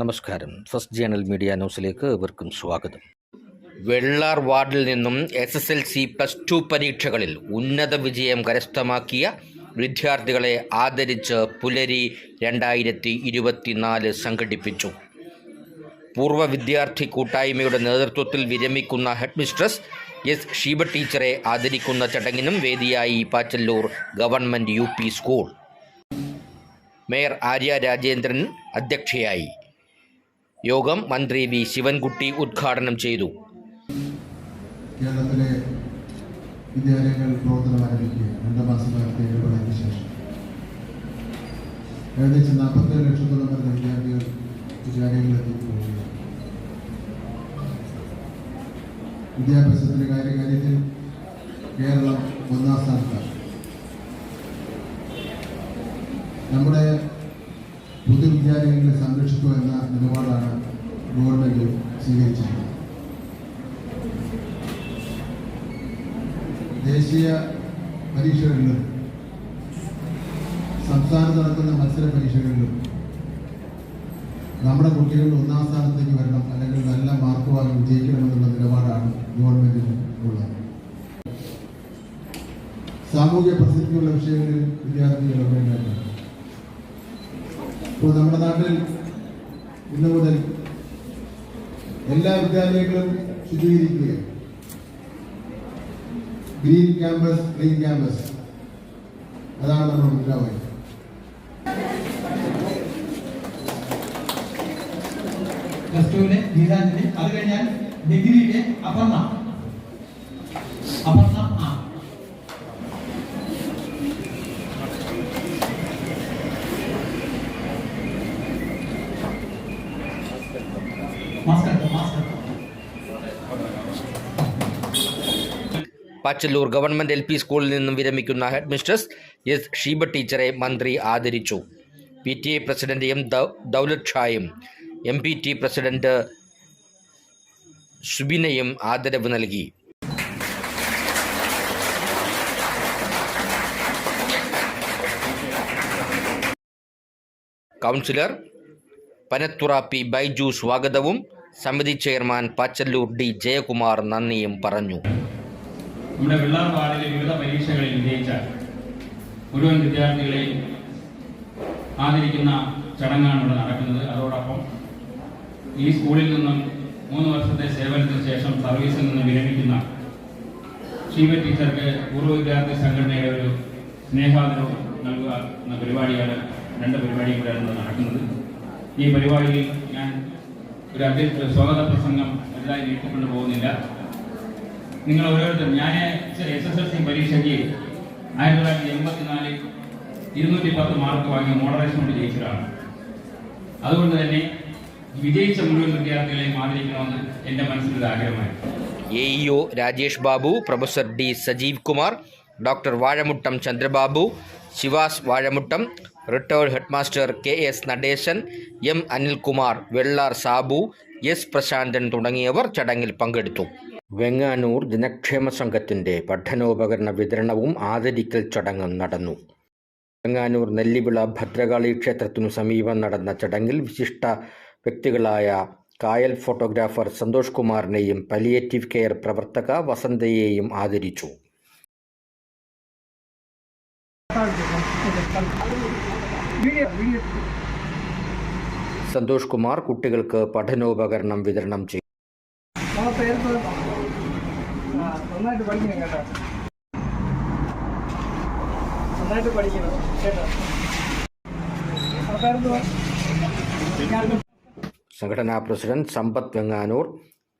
നമസ്കാരം. First journal media ന്യൂസിലേക്ക് ഏവർക്കും സ്വാഗതം. വെള്ളാർ വാർഡിൽ നിന്നും S S L C plus two പരീക്ഷകളിൽ ഉന്നത വിജയം കരസ്ഥമാക്കിയ വിദ്യാർത്ഥികളെ ആദരിച്ച് പുലരി രണ്ടായിരത്തി ഇരുപത്തിനാല് സംഘടിപ്പിച്ചു. പൂർവ വിദ്യാർത്ഥി കൂട്ടായ്മയുടെ നേതൃത്വത്തിൽ വിരമിക്കുന്ന ഹെഡ് മിസ്ട്രസ് എസ് ഷീബ ടീച്ചറെ ആദരിക്കുന്ന ചടങ്ങിനും വേദിയായി Pachalloor government U school. Mayor Arya Rajendran അധ്യക്ഷയായി. യോഗം മന്ത്രി വി ശിവൻകുട്ടി ഉദ്ഘാടനം ചെയ്തു. കേരളത്തിലെ വിദ്യാലയങ്ങൾ പ്രവർത്തനം ആരംഭിക്കുക. രണ്ട് മാസം ഇടപെടലിന് ശേഷം. ഏകദേശം നാൽപ്പത്തേഴ് ലക്ഷത്തോളം വരുന്ന വിദ്യാർത്ഥികൾ വിദ്യാലയങ്ങളിൽ എത്തിപ്പോവുകയാണ് വിദ്യാഭ്യാസത്തിന്റെ കാര്യ കാര്യത്തിൽ കേരളം ഒന്നാം സ്ഥാനത്താണ്. നമ്മുടെ പൊതുവിദ്യാലയങ്ങളെ സംരക്ഷിക്കുക എന്ന നിലപാടാണ് ഗവൺമെന്റ് സ്വീകരിച്ചിട്ടുള്ളത് ദേശീയ പരീക്ഷകളിലും സംസ്ഥാനത്ത് നടക്കുന്ന മത്സര പരീക്ഷകളിലും നമ്മുടെ കുട്ടികൾ ഒന്നാം സ്ഥാനത്തേക്ക് വരണം അല്ലെങ്കിൽ നല്ല മാർക്ക് വാങ്ങി വിജയിക്കണമെന്നുള്ള നിലപാടാണ് ഗവൺമെന്റിന് ഉള്ളത്. സാമൂഹ്യ പ്രസക്തിയുള്ള വിഷയങ്ങളിൽ വിദ്യാർത്ഥികൾ ഇടപെടേണ്ടതാണ് ഇപ്പോൾ നമ്മുടെ നാട്ടിൽ ഇന്ന് മുതൽ എല്ലാ വിദ്യാലയങ്ങളും ശുചീകരിക്കുകയാണ്. Green campus green campus. അതാണ് നമ്മുടെ മുദ്രാവാക്യം. പ്ലസ് ടുവിലെ ഗീതാഞ്ജലി അത് കഴിഞ്ഞാൽ ഡിഗ്രിയിലെ Aparna. Pachalloor government L P സ്കൂളിൽ നിന്നും വിരമിക്കുന്ന ഹെഡ് മിസ്ട്രസ് എസ് ഷീബ ടീച്ചറെ മന്ത്രി ആദരിച്ചു. P T A president M Daulath ഷായും എം പി ടി പ്രസിഡന്റ് സുബിനയും ആദരവ് നൽകി. കൗൺസിലർ പനത്തുറ പി ബൈജു സ്വാഗതവും സമിതി ചെയർമാൻ പാച്ചല്ലൂർ ഡി ജയകുമാർ നന്ദിയും പറഞ്ഞു. നമ്മുടെ വെള്ളാർ വാർഡിലെ വിവിധ പരീക്ഷകളിൽ വിജയിച്ച മുഴുവൻ വിദ്യാർത്ഥികളെ ആദരിക്കുന്ന ചടങ്ങാണ് ഇവിടെ നടക്കുന്നത്. അതോടൊപ്പം ഈ സ്കൂളിൽ നിന്നും മൂന്ന് വർഷത്തെ സേവനത്തിന് ശേഷം സർവീസിൽ നിന്ന് വിരമിക്കുന്ന ഷീബ ടീച്ചർക്ക് പൂർവ വിദ്യാർത്ഥി സംഘടനയുടെ ഒരു സ്നേഹാദരവ് നൽകുക എന്ന പരിപാടിയാണ് രണ്ട് പരിപാടിയും കൂടെയാണ് നടക്കുന്നത്. ഈ പരിപാടിയിൽ ഞാൻ ഒരു അധ്യക്ഷ സ്വാഗത പ്രസംഗം എല്ലാവരും നീട്ടിക്കൊണ്ടു പോകുന്നില്ല. നിങ്ങൾ ഓരോരുത്തരും ഞാൻ എസ് എസ് എൽ സി പരീക്ഷയ്ക്ക് ആയിരത്തി തൊള്ളായിരത്തി എൺപത്തിനാലിൽ ഇരുന്നൂറ്റി പത്ത് മാർക്ക് വാങ്ങിയ മോഡറേഷൻ കൊണ്ട് ജയിച്ചതാണ് അതുകൊണ്ട് തന്നെ വിജയിച്ച മുഴുവൻ വിദ്യാർത്ഥികളെയും ആദരിക്കണമെന്ന് എന്റെ മനസ്സിലൊരു ആഗ്രഹമായി. A E O Rajesh Babu professor D Sajeev Kumar doctor Vazhamuttam Chandrababu Shivas Vazhamuttam retired headmaster K S Nadesan M Anilkumar Vellar Sabu S Prasanthan തുടങ്ങിയവർ ചടങ്ങിൽ പങ്കെടുത്തു. വെങ്ങാനൂർ ജനക്ഷേമ സംഘത്തിന്റെ പഠനോപകരണ വിതരണവും ആദരിക്കൽ ചടങ്ങും നടന്നു. വെങ്ങാനൂർ നെല്ലിവിള ഭദ്രകാളി ക്ഷേത്രത്തിനു സമീപം നടന്ന ചടങ്ങിൽ വിശിഷ്ട വ്യക്തികളായ കായൽ ഫോട്ടോഗ്രാഫർ സന്തോഷ് കുമാറിനെയും പലിയേറ്റീവ് കെയർ പ്രവർത്തക വസന്തയെയും ആദരിച്ചു. സന്തോഷ് കുമാർ കുട്ടികൾക്ക് പഠനോപകരണം വിതരണം ചെയ്തു. നന്നായിട്ട് പഠിക്കണം കേട്ടോ നന്നായിട്ട് പഠിക്കണം കേട്ടോ സംഘടനാ പ്രസിഡന്റ് സമ്പത്ത് വെങ്ങാനൂർ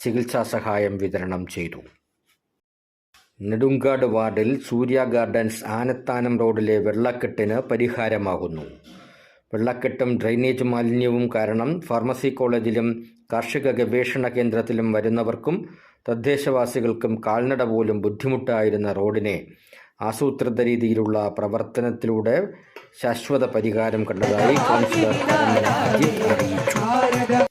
ചികിത്സാ സഹായം വിതരണം ചെയ്തു. നെടുങ്കാട് വാർഡിൽ സൂര്യ ഗാർഡൻസ് ആനത്താനം റോഡിലെ വെള്ളക്കെട്ടിന് പരിഹാരമാകുന്നു. വെള്ളക്കെട്ടും ഡ്രെയിനേജ് മാലിന്യവും കാരണം ഫാർമസി കോളേജിലും കാർഷിക ഗവേഷണ കേന്ദ്രത്തിലും വരുന്നവർക്കും തദ്ദേശവാസികൾക്കും കാൽനട പോലും ബുദ്ധിമുട്ടായിരുന്ന റോഡിനെ ആസൂത്രിത രീതിയിലുള്ള പ്രവർത്തനത്തിലൂടെ ശാശ്വത പരിഹാരം കണ്ടതായി കൗൺസിലർ അറിയിച്ചു.